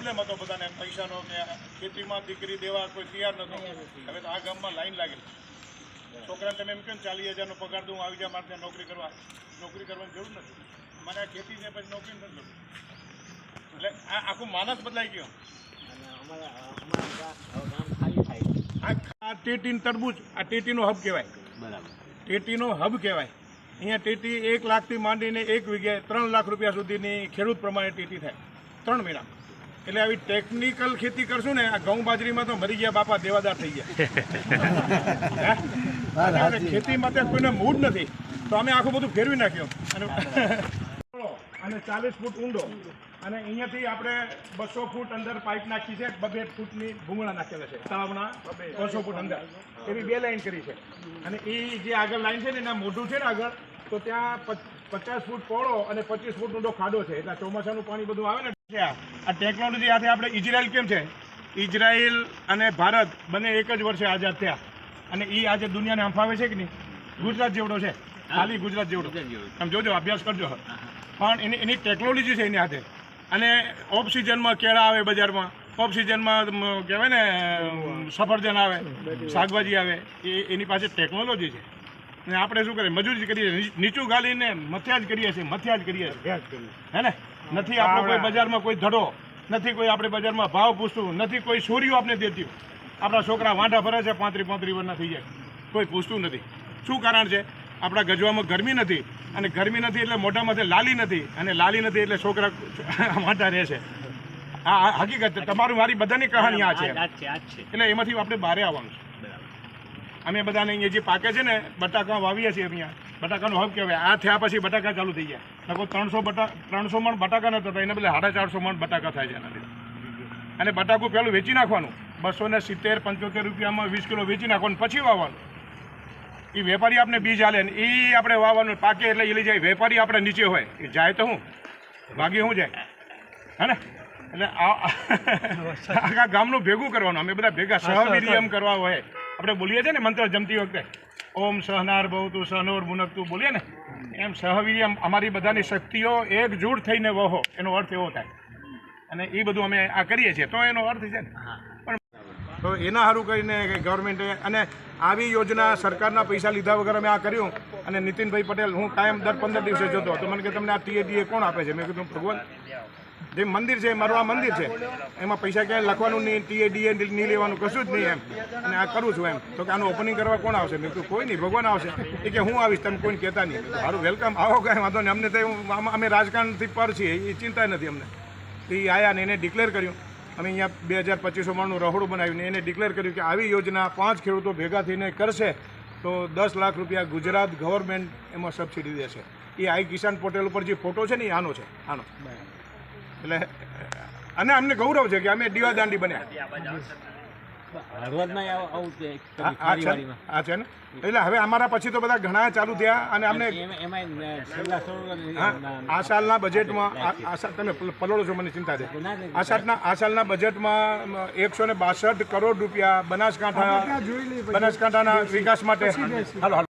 Problem હતો બધાને પૈસાનો કે ખેતીમાં દીકરી દેવા કોઈ તૈયાર નતો હવે તો આ ગામમાં લાઈન લાગેલી છોકરા તમે એમ કહો ને ચાલીસ હજારનો પગાર દઉં આવી જા મારે નોકરી કરવા. નોકરી કરવાની જરૂર નથી. મને આ ખેતી છે પછી નોકરી નથી જરૂર. એટલે આ આખું માનસ બદલાઈ ગયો. આ ટેટી તરબૂચ આ ટેટીનો હબ કહેવાય. બરાબર. ટેટીનો હબ કહેવાય. અહીંયા ટેટી એક લાખથી માંડીને એક વીઘે ત્રણ લાખ રૂપિયા સુધીની ખેડૂત પ્રમાણે ટેટી થાય. ત્રણ મહિના એટલે આવી ટેકનિકલ ખેતી કરશું ને આ ઘઉં બાજરીમાં તો મરી ગયા બાપા દેવાદાર થઈ ગયા. ખેતી માટે કોઈને મૂડ નથી. તો અમે આખું બધું ફેરવી નાખ્યું. અને અને ચાલીસ ફૂટ ઊંડો. અને અહીંયાથી આપણે બસો ફૂટ અંદર પાઇપ નાખી છે બબે ફૂટની ભૂંગળા નાખેલા છે. તળાવના બસો ફૂટ અંદર. એવી બે લાઈન કરી છે. અને એ જે આગળ લાઈન છે ને એના મોઢું છે ને આગળ તો ત્યાં પચાસ ફૂટ પહોળો અને પચીસ ફૂટ ઊંડો ખાડો છે. એટલે ચોમાસાનું પાણી બધું આવે ને છે આ ટેકનોલોજી હાથે આપણે ઇઝરાયલ કેમ છે? ઇઝરાયલ અને ભારત બંને એક જ વર્ષે આઝાદ થયા. અને એ આજે દુનિયાને હંફાવે છે કે નહીં? ગુજરાત જેવડો છે. ખાલી ગુજરાત જેવડો. તમે જોજો અભ્યાસ કરજો. પણ એની એની ટેકનોલોજી છે એની હાથે. અને ઓફ સિઝનમાં કેળા આવે બજારમાં. ઓફ સિઝનમાં કહેવાય ને સફરજન આવે શાકભાજી આવે. એ એની પાસે ટેકનોલોજી છે. અને આપણે શું કરીએ? મજૂરી કરીએ. નીચું ગાલીને મથ્યા જ કરીએ છીએ મથ્યા જ કરીએ છીએ. હે ને? નથી આપણો કોઈ બજારમાં કોઈ ધડો નથી કોઈ આપણે બજારમાં ભાવ પૂછતું નથી કોઈ સૂર્યો આપણે દેતી આપણા છોકરા વાંઢા ભરે છે પાંત્રી પાંત્રી વર્ષના થઈ જાય. કોઈ પૂછતું નથી. શું કારણ છે? આપણા ગજવામાં ગરમી નથી અને ગરમી નથી એટલે મોઢામાંથી લાલી નથી અને લાલી નથી એટલે છોકરા વાંઢા રહે છે. આ હકીકત છે. તમારું મારી બધાની કહાણી આ છે. એટલે એમાંથી આપણે બહાર આવવાનું છે. અમે બધાને અહીંયા જે પાકે છે ને બટાકા વાવીએ છીએ અહીંયા. બટાકાનો હબ કહેવાય. આ થયા પછી બટાકા ચાલુ થઈ ગયા. લગભગ ત્રણસો બટા ત્રણસો મણ બટાકા નતા થતા એના બદલે સાડા ચારસો મણ બટાકા થાય છે એનાથી. અને બટાકું પહેલું વેચી નાખવાનું. બસો ને સિત્તેર પંચોતેર રૂપિયામાં વીસ કિલો વેચી નાખવાનું પછી વાવવાનું. એ વેપારી આપણે બીજ હાલે ને એ આપણે વાવવાનું. પાકે એટલે એ લઈ જાય. વેપારી આપણે નીચે હોય. એ જાય તો હું? ભાગી શું જાય? હે ને? એટલે આખા ગામનું ભેગું કરવાનું. અમે બધા ભેગા સહવિરિયમ કરવા હોય. આપણે બોલીએ છીએ ને મંત્ર જમતી વખતે ઓમ સહનાર ભવતું સહનોર મુનકતું બોલીએ ને એમ સહવીર્ય અમારી બધાની શક્તિઓ એકજૂટ થઈને વહો એનો અર્થ એવો થાય. અને એ બધું અમે આ કરીએ છીએ તો એનો અર્થ છે ને. પણ તો એના સારું કરીને ગવર્મેન્ટે અને આવી યોજના સરકારના પૈસા લીધા વગર અમે આ કર્યું. અને નીતિનભાઈ પટેલ હું કાયમ દર પંદર દિવસે જોતો તો મને કે તમને આ ટીએડીએ કોણ આપે છે? મેં કીધું ભગવાન. જે મંદિર છે મારું આ મંદિર છે. એમાં પૈસા ક્યાંય લખવાનું નહીં ટીએડીએ નહીં લેવાનું, કશું જ નહીં એમ. અને આ કરું છું એમ. તો કે આનું ઓપનિંગ કરવા કોણ આવશે? મેં કીધું, કોઈ નહીં, ભગવાન આવશે. એ કે, હું આવીશ તમે કોઈને કહેતા નહીં. મારું વેલકમ આવો, કાંઈ વાંધો નહીં. અમને તો અમે રાજકારણથી પર છીએ, એ ચિંતા નથી અમને. તો એ આવ્યા ને એને ડિક્લેર કર્યું. અમે અહીંયા બે હજાર પચીસો માળનું રહોડું બનાવ્યું ને એને ડિક્લેર કર્યું કે આવી યોજના પાંચ ખેડૂતો ભેગા થઈને કરશે તો દસ લાખ રૂપિયા ગુજરાત ગવર્મેન્ટ એમાં સબસિડી દેશે. એ આઈ કિસાન પોર્ટલ ઉપર જે ફોટો છે ને એ આનો છે, આનો. એટલે અને અમને ગૌરવ છે કે અમે દીવાદાંડી બન્યા. હળવદમાં આવું આવું છે ને? એટલે હવે અમારા પછી તો બધા ઘણા ચાલુ થયા અને અમને આ સાલના બજેટમાં આ- આ તમે પલોડો છો મને ચિંતા છે. આ સાલના આ સાલના બજેટમાં એકસો ને બાસઠ કરોડ રૂપિયા બનાસકાંઠા બનાસકાંઠાના વિકાસ માટે. હાલો.